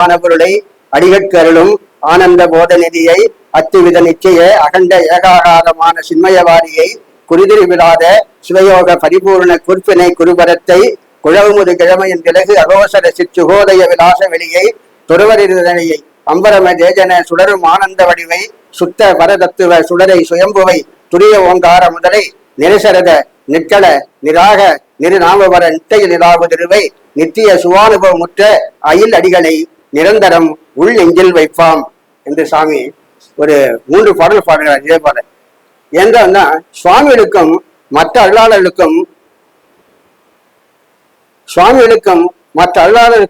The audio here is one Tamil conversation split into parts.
ஆன பொருளை அடிகட்கு அருளும் ஆனந்த போத நிதியை அத்துவித நிச்சய அகண்ட ஏகாகாரமான சின்மயவாரியை குறிதிரி விடாத சிவயோக பரிபூர்ண குறிப்பினை குருபரத்தை குழவுமுது கிழமையின் விலகு அகோசர சிற்றுகோதய விலாச வெளியை துறவரிதனையை அம்பரம தேஜன சுடரும் ஆனந்த வடிவை சுத்த பரதத்துவ சுடரை சுயம்புவை துரிய ஓங்கார முதலை நிரசரத நிற்கள நிராக நிருநாமவர நிட்டையில் நிலாவுதிருவை நித்திய சுவானுபவமுற்ற அயில் அடிகளை நிரந்தரம் உள் நெஞ்சில் வைப்பாம் என்று சாமி ஒரு மூன்று பாடல் பாடுகிறார் இதே பாடல் என்றால்னா சுவாமிகளுக்கும் மற்ற அருளாளர்களுக்கும் சுவாமிகளுக்கும் மற்ற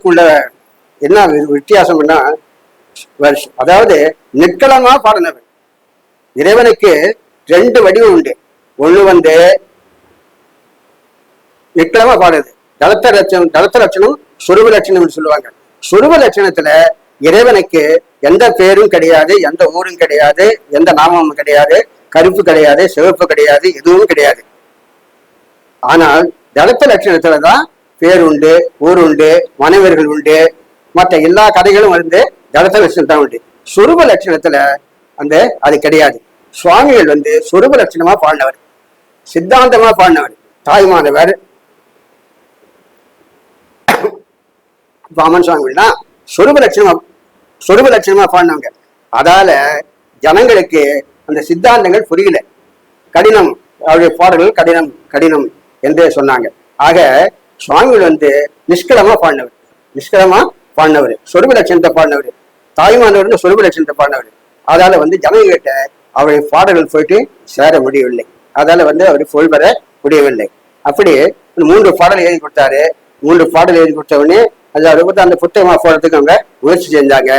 உள்ள என்ன வித்தியாசம்னா அதாவது நிற்கலமா பாடினவர். இறைவனுக்கு ரெண்டு வடிவம் உண்டு. ஒண்ணு வந்து நிற்கலமா பாடுது தளத்த லட்சணம் தளத்த லட்சணம் சுருவ லட்சணம் சொல்லுவாங்க. சுருப லட்சணத்துல இறைவனுக்கு எந்த பேரும் கிடையாது எந்த ஊரும் கிடையாது எந்த நாமமும் கிடையாது கருப்பு கிடையாது சிவப்பு கிடையாது எதுவும் கிடையாது. ஆனால் தளத்த லட்சணத்துல தான் பேர் உண்டு ஊர் உண்டு மனைவர்கள் உண்டு மற்ற எல்லா கதைகளும் வந்து தளத்த லட்சணம் தான் உண்டு. சுரூப லட்சணத்துல அந்த அது கிடையாது. சுவாமிகள் வந்து சுரூப லட்சணமா பாடினவர் சித்தாந்தமா பாடினவர் தாய்மானவர் பாமன் சுவாமிகள்னா சொருப லட்சணமா சொருப லட்சணமா பாடினவங்க. அதால ஜனங்களுக்கு அந்த சித்தாந்தங்கள் புரியல. கடினம் அவருடைய பாடல்கள் கடினம் கடினம் என்று சொன்னாங்க. ஆக சுவாமிகள் வந்து நிஷ்கலமா பாடினவர். நிஷ்கலமா பாடினவர். சொருப லட்சணத்தை பாடினவர். தாய்மானவர்னு சொருப லட்சணத்தை பாடினவர். அதால வந்து ஜனங்கிட்ட அவருடைய பாடல்கள் போயிட்டு சேர முடியவில்லை. அதால வந்து அவர் புகழ்பெற முடியவில்லை. அப்படி மூன்று பாடல் எழுதி கொடுத்தாரு. மூன்று பாடல் எழுதி கொடுத்தவனே அது அதை அந்த புத்தகமாக போடுறதுக்கு அவங்க முயற்சி செஞ்சாங்க.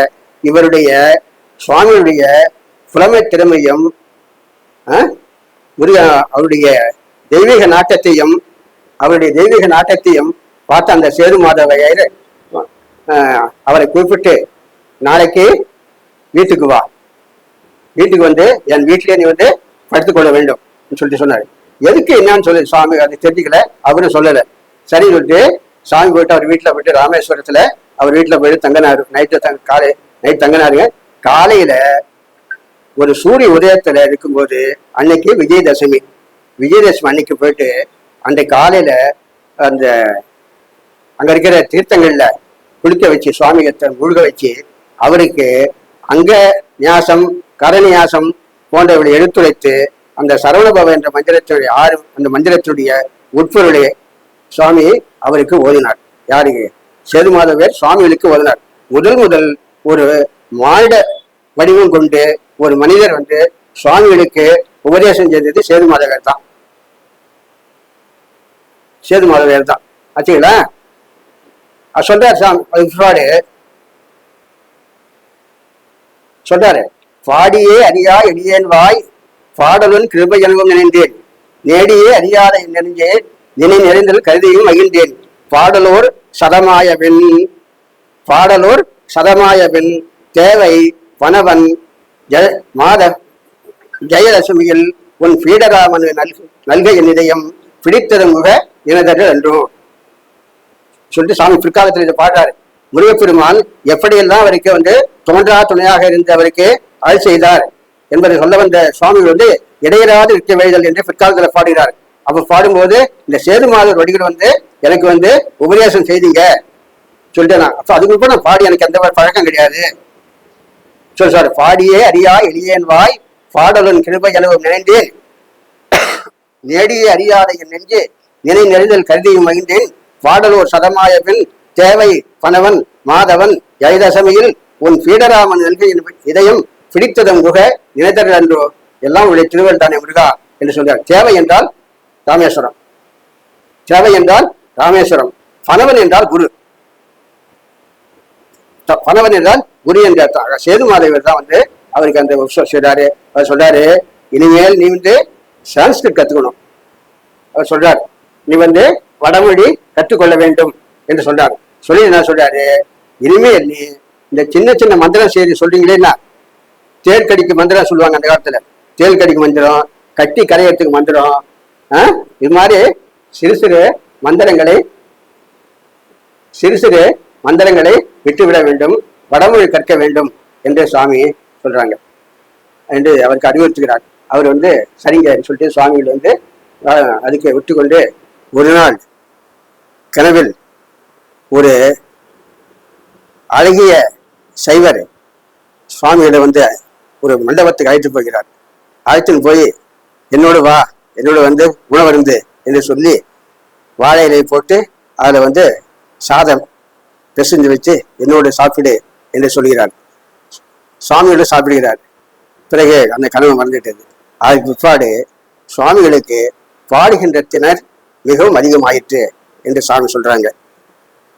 இவருடைய சுவாமியுடைய புலமை திறமையும் ஆ, முருக அவருடைய தெய்வீக நாட்டத்தையும் அவருடைய தெய்வீக நாட்டத்தையும் பார்த்த அந்த சேது மாதவையர் அவரை குறிப்பிட்டு நாளைக்கு வீட்டுக்கு வா. வீட்டுக்கு வந்து என் வீட்டிலே நீ வந்து படுத்துக்கொள்ள வேண்டும். சொல்லிட்டு சொன்னார். எதுக்கு என்னன்னு சொல்லி சுவாமி அதை தெரிஞ்சுக்கல அவரும் சொல்லலை. சரி சொல்லிட்டு சாமி போயிட்டு அவர் வீட்டில் போயிட்டு ராமேஸ்வரத்தில் அவர் வீட்டில் போயிட்டு தங்கினாரு நைட்டு தங்க காலை நைட் தங்கினாருங்க காலையில் ஒரு சூரிய உதயத்துல இருக்கும்போது அன்னைக்கு விஜயதசமி. விஜயதசமி அன்னைக்கு போயிட்டு அன்றைக்கு காலையில் அந்த அங்க இருக்கிற தீர்த்தங்களில் குளிக்க வச்சு சுவாமிகத்தை முழுக வச்சு அவருக்கு அங்க நியாசம் கரநியாசம் போன்றவர்களை எடுத்துரைத்து அந்த சரவணபவ என்ற மந்திரத்தினுடைய ஆறு அந்த மந்திரத்தினுடைய உட்பொருளை சுவாமி அவருக்கு ஓதினார். யாருக்கு? சேதுமாதவர் சுவாமிகளுக்கு ஓதினார். முதல் முதல் ஒரு மானிட வடிவம் கொண்டு ஒரு மனிதர் வந்து சுவாமிகளுக்கு உபதேசம் செய்தது சேதுமாதவர் தான். சேதுமாதவர் தான். ஆச்சுங்களா? சொல்றாரு சாமி அது பிற்பாடு சொல்றாரு பாடியே அறியா எளியேன் வாய் பாடலுன் கிருபை எனவும் நினைந்தேன். நேடியே அறியாத என் நெஞ்சேன் நினை நிறைந்தல் கருதியும் மகிழ்ந்தேன். பாடலோர் சதமாயவென் பாடலோர் சதமாயவென் தேவை வனவன் ஜெய மாத ஜெயலட்சுமியில் உன் பீடராமனு நல்கு நல்க என்னிடையம் பிடித்தது முக இனதர்கள் என்றும் சொல்லிட்டு சாமி பிற்காலத்தில் இதை பாடுறாரு. முருகப்பெருமான் எப்படியெல்லாம் அவருக்கு வந்து தோன்றா துணையாக இருந்து அவருக்கு அருள் செய்தார் என்பதை சொல்ல வந்த சுவாமி வந்து இடையராது இருக்க வேதல் என்று பிற்காலத்தில் பாடுகிறார். அப்ப பாடும்போது இந்த சேதுமாதர் வடிகள் வந்து எனக்கு வந்து உபதேசம் செய்தீங்க. சொல்லிட்டேன் நான். அப்போ அதுக்கு கூட நான் பாடி எனக்கு எந்த ஒரு பழக்கம் கிடையாது. சொல்லு சார் பாடியே அறியா எளியேன் வாய் பாடலுன் கிருபை எனவும் நினைந்தேன் நேடியே அறியாத என் நெஞ்சு நினை நெறிதல் கருதியும் மகிழ்ந்தேன். பாடலோர் சதமாய பின் தேவை பணவன் மாதவன் ஜெயதசமியில் உன் பீடராமன் நல்கை இதயம் பிடித்ததம் குக நினைத்தர்கள் அன்றோ எல்லாம் உடைய திருவன் தானே முருகா என்று சொல்றார். தேவை என்றால் ராமேஸ்வரம். சேவை என்றால் ராமேஸ்வரம். பணவன் என்றால் குரு. பணவன் என்றால் குரு என்ற சேதுமாதேவர் சேது தான் வந்து அவருக்கு அந்த உற்சவம் செய்றாரு அவர் சொல்றாரு இனிமேல் நீ வந்து சான்ஸ்கிரிட் கத்துக்கணும். அவர் சொல்றார் நீ வந்து வடமொழி கற்றுக்கொள்ள வேண்டும் என்று சொல்றார். சொல்லி என்ன சொல்றாரு? இனிமேல் நீ இந்த சின்ன சின்ன மந்திரம் செய்தி சொல்றீங்களேன்னா தேல் கடிக்கு மந்திரம் சொல்லுவாங்க அந்த காலத்துல. தேல் கடிக்கு மந்திரம் கட்டி கரையறதுக்கு மந்திரம் இது மாதிரி சிறு சிறு மந்திரங்களை சிறு சிறு மந்திரங்களை விட்டுவிட வேண்டும் வடமொழி கற்க வேண்டும் என்று சுவாமி சொல்றாங்க. என்று அவருக்கு அறிவுறுத்துகிறார். அவர் வந்து சரிங்க சொல்லிட்டு சுவாமிகள் வந்து அதுக்கு விட்டுக்கொண்டு ஒரு நாள் கனவில் ஒரு அழகிய சைவர் சுவாமிகளை வந்து ஒரு மண்டபத்துக்கு அழைத்து போகிறார். அழைத்துன்னு போய் என்னோடு வா என்னோட வந்து உணவருந்து என்று சொல்லி வாழை இலை போட்டு அதில் வந்து சாதம் பிசைஞ்சு வச்சு என்னோடு சாப்பிடு என்று சொல்கிறார். சுவாமியோடு சாப்பிடுகிறார். பிறகு அந்த கனவு மறந்துட்டது அதுக்கு பிற்பாடு சுவாமிகளுக்கு பாடுகின்ற திணர் மிகவும் அதிகமாயிற்று என்று சாமி சொல்றாங்க.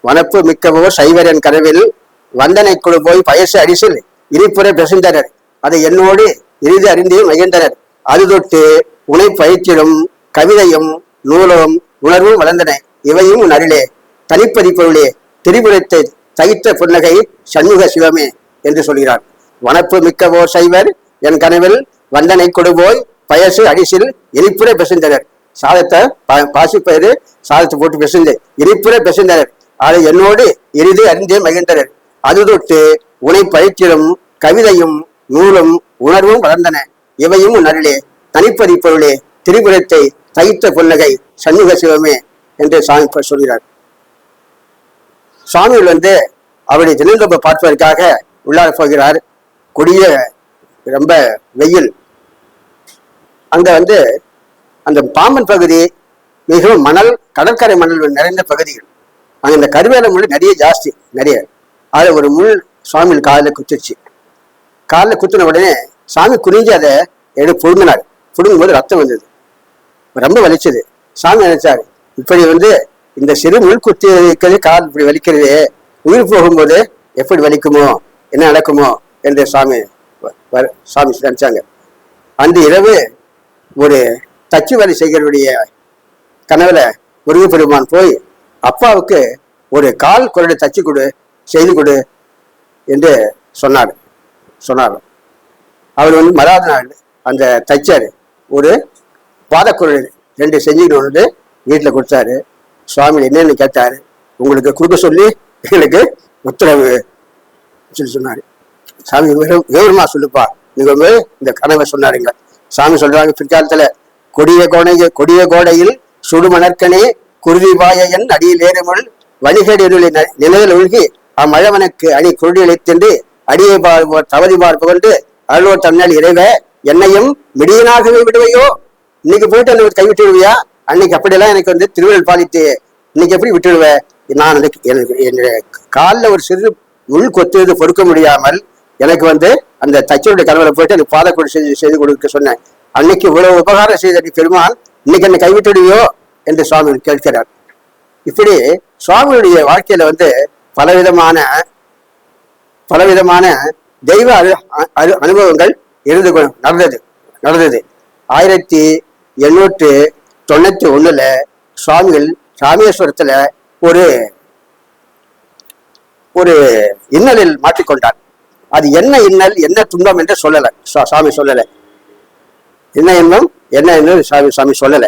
வனப்பு மிக்கவோ சைவரன் கனவில் வந்தனை குழு போய் பயசு அடிசில் இனிப்புற பிசைந்தனர். அதை என்னோடு இறுதி அறிந்து மகிழ்ந்தனர். அது தொட்டு உனை பயிற்சியும் கவிதையும் நூலும் உணர்வும் வளர்ந்தன. இவையும் உன் அருளே. தனிப்பதிப்பொருளே. திரிபுரத்தை தைத்த புன்னகை சண்முக சிவமே என்று சொல்கிறார். வனப்பு மிக்கவோ சைவர் என் கனவில் வந்தனை கொடுபோய் பயசு அடிசில் இனிப்புற பெசுந்தனர். சாதத்தை பா- பாசிப்பயிறு சாதத்தை போட்டு பெசுந்து இனிப்புற பெசுந்தனர். அதை என்னோடு இறுதி அறிந்தே மகிழ்ந்தனர். அது தொட்டு உனை பயிற்சியும் கவிதையும் நூலும் உணர்வும் வளர்ந்தன. இவையும் உன் தனிப்பதி பொருளே திரிபுரத்தை தைத்த புன்னகை சண்முக சிவமே என்று சாமி சொல்கிறார். சுவாமிகள் வந்து அவருடைய தினந்தொப்பை பார்ப்பதற்காக உள்ளார போகிறார். கொடிய ரொம்ப வெயில். அங்க வந்து அந்த பாம்பன் பகுதி மிகவும் மணல் கடற்கரை மணல் நிறைந்த பகுதிகள். அங்க இந்த கருவேல முள் நிறைய ஜாஸ்தி நிறைய. அதில் ஒரு முள் சுவாமிகள் காலில் குத்துச்சு. காலில் குத்தின உடனே சாமி குறிஞ்சி அதை எடுத்து புடுங்கினார் புடுங்கும் போது ரத்தம் வந்தது. ரொம்ப வலிச்சது. சாமி நினைச்சாரு இப்படி வந்து இந்த சிறு முள் குத்தி இருக்கிறது கால் இப்படி வலிக்கிறது உயிர் போகும்போது எப்படி வலிக்குமோ என்ன நடக்குமோ என்று சாமி சாமி நினைச்சாங்க. அந்த இரவு ஒரு தச்சு வேலை செய்கிறவருடைய கனவுல முருகப்பெருமான் போய் அப்பாவுக்கு ஒரு கால் குரலை தச்சு கொடு செய்து கொடு என்று சொன்னார். சொன்னார். அவர் வந்து மறாத நாள் அந்த தச்சர் ஒரு பாதக்குரல் ரெண்டு செஞ்சுக்கிட்டு வந்து வீட்டில் கொடுத்தாரு. சுவாமி என்னன்னு கேட்டாரு. உங்களுக்கு கொடுக்க சொல்லி எங்களுக்கு உத்தரவு சொல்லி சொன்னாரு. சாமி விவரம் சொல்லுப்பா. நீங்கள் வந்து இந்த கனவை சொன்னாருங்க. சாமி சொல்றாங்க பிற்காலத்துல கொடிய கோடை கொடிய கோடையில் சுடுமணற்கனே குருதிபாயன் அடியில் ஏறுமுள் வணிகடியுள்ள நிலையில் ஒழுகி அம்மழவனுக்கு அணி குருடிகளை தின்று அடியை பார்ப்போர் தவறி பார்ப்பு கொண்டு அருளோர் தன்னால் இறைவ என்னையும் மிடியனாகவே விடுவையோ? இன்னைக்கு போயிட்டு அந்த கைவிட்டு விடுவியா அன்னைக்கு அப்படியெல்லாம் எனக்கு வந்து திருவிழல் பாலித்து இன்னைக்கு எப்படி விட்டுடுவ? நான் எனக்கு எனக்கு என்னுடைய காலில் ஒரு சிறு உள் கொத்துவது பொறுக்க முடியாமல் எனக்கு வந்து அந்த தச்சருடைய கனவுல போயிட்டு எனக்கு கொடு செய்து செய்து கொடுக்க சொன்னேன். அன்னைக்கு இவ்வளவு உபகாரம் செய்த பெருமான் இன்னைக்கு என்னை கைவிட்டுடுவியோ என்று சுவாமி கேட்கிறார். இப்படி சுவாமியுடைய வாழ்க்கையில வந்து பலவிதமான பலவிதமான தெய்வ அனு அனு- அனுபவங்கள் இருந்து நடந்தது. நடந்தது. ஆயிரத்தி எண்ணூற்று தொண்ணூத்தி ஒண்ணுல சுவாமிகள் ராமேஸ்வரத்துல ஒரு ஒரு இன்னலில் மாற்றிக்கொண்டார் அது என்ன இன்னல் என்ன துன்பம் என்று சொல்லல. சா- சாமி சொல்லல. என்ன இன்னும் என்ன இன்னும் சாமி சாமி சொல்லல.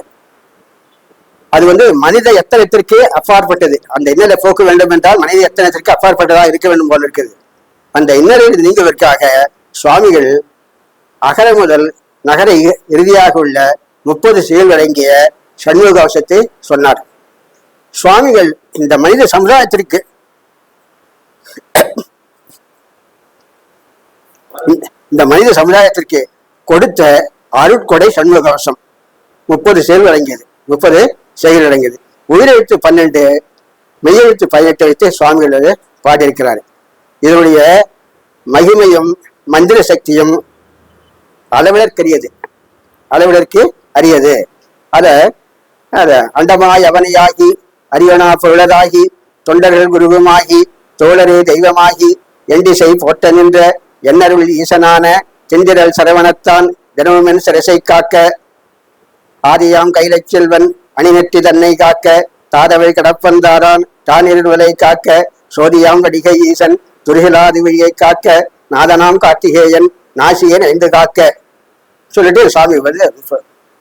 அது வந்து மனித எத்தனத்திற்கு அப்பாற்பட்டது. அந்த இன்னலை போக்க வேண்டும் என்றால் மனித எத்தனத்திற்கு அப்பாற்பட்டதாக இருக்க வேண்டும் போல இருக்குது அந்த இன்னலில் நீங்குவதற்காக சுவாமிகள் அகர முதல் நகர இறுதியாக உள்ள முப்பது செயல் அடங்கிய சண்முகவசத்தை சொன்னார். சுவாமிகள் இந்த மனித சமுதாயத்திற்கு இந்த- மனித சமுதாயத்திற்கு கொடுத்த அருட்கொடை சண்முகவசம் முப்பது செயல் அடங்கியது முப்பது செயல் அடங்கியது உயிரெழுத்து பன்னெண்டு மெய்யெழுத்து பதினெட்டு வைத்து சுவாமிகள் பாடியிருக்கிறார். இதனுடைய மகிமையும் மந்திர சக்தியும் அளவிடற்கரியது அளவிடற்கு அரியது. அத அத அண்டமாய் அவனையாகி அரியணா பொருளதாகி தொண்டர்கள் குருவுமாகி தோழரே தெய்வமாகி எண்டிசை போட்ட நின்ற எண்ணருள் ஈசனான செந்திரல் சரவணத்தான் தினமுமென் சிரசை காக்க ஆதியாம் கைலச் செல்வன் அணிநெற்றி தன்னை காக்க தாதவை கடப்பந்தாரான் தானிருவலை காக்க சோதியாம் வடிகை ஈசன் துருகிலாதி விழியை காக்க நாதனாம் கார்த்திகேயன் நாசியன் ஐந்து காக்க. சொல்லிட்டு சாமி வந்து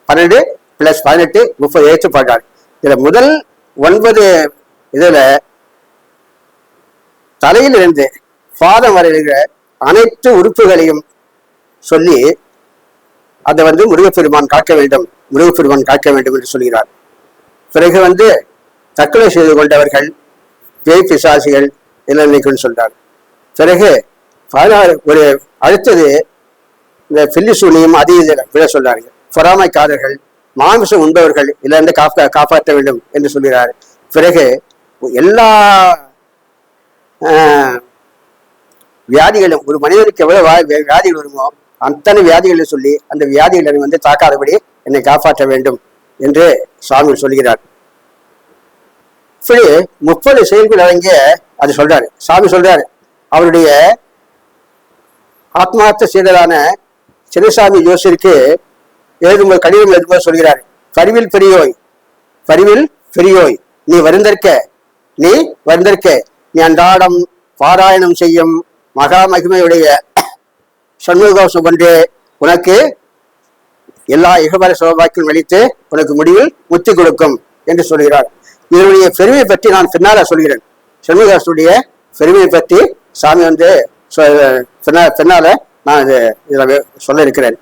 பன்னெண்டு பிளஸ் பதினெட்டு முப்பது ஏற்று பாட்டார். இதுல முதல் ஒன்பது இதுல தலையிலிருந்து பாதம் வரைகிற அனைத்து உறுப்புகளையும் சொல்லி அதை வந்து முருகப்பெருமான் காக்க வேண்டும். முருகப்பெருமான் காக்க வேண்டும் என்று சொல்கிறார். பிறகு வந்து தற்கொலை செய்து கொண்டவர்கள் பேய் பிசாசிகள் எல்லாம் சொல்றார். பிறகு பதினாறு ஒரு அடுத்தது இந்த பில்லிசூனியம் அதிக இதில் விட சொல்றாங்க பொறாமைக்காரர்கள் மாமிசம் உண்பவர்கள் இதிலிருந்து காப்பா காப்பாற்ற வேண்டும் என்று சொல்கிறார். பிறகு எல்லா வியாதிகளும் ஒரு மனிதனுக்கு எவ்வளவு வியாதிகள் வருமோ அத்தனை வியாதிகளை சொல்லி அந்த வியாதிகளை வந்து தாக்காதபடி என்னை காப்பாற்ற வேண்டும் என்று சுவாமி சொல்கிறார். இப்படி முப்பது செயல்கள் அடங்கிய அது சொல்றாரு. சாமி சொல்றாரு அவருடைய ஆத்மார்த்த சீடரான சின்னசாமி ஜோசிற்கு எழுதும்போது கடிதம் எழுதும்போது சொல்கிறார் பரிவில் பெரியோய் பரிவில் பெரியோய் நீ வருந்திருக்க நீ வருந்திருக்க நீ அன்றாடம் பாராயணம் செய்யும் மகா மகிமையுடைய சண்முகோசம் ஒன்று உனக்கு எல்லா இகபர சோபாக்கியும் அளித்து உனக்கு முடிவில் முத்தி கொடுக்கும் என்று சொல்கிறார். இதனுடைய பெருமையை பற்றி நான் பின்னால சொல்கிறேன். சண்முகாசுடைய பெருமையை பற்றி சாமி வந்து பின்னால நான் இது இதில் சொல்ல இருக்கிறேன்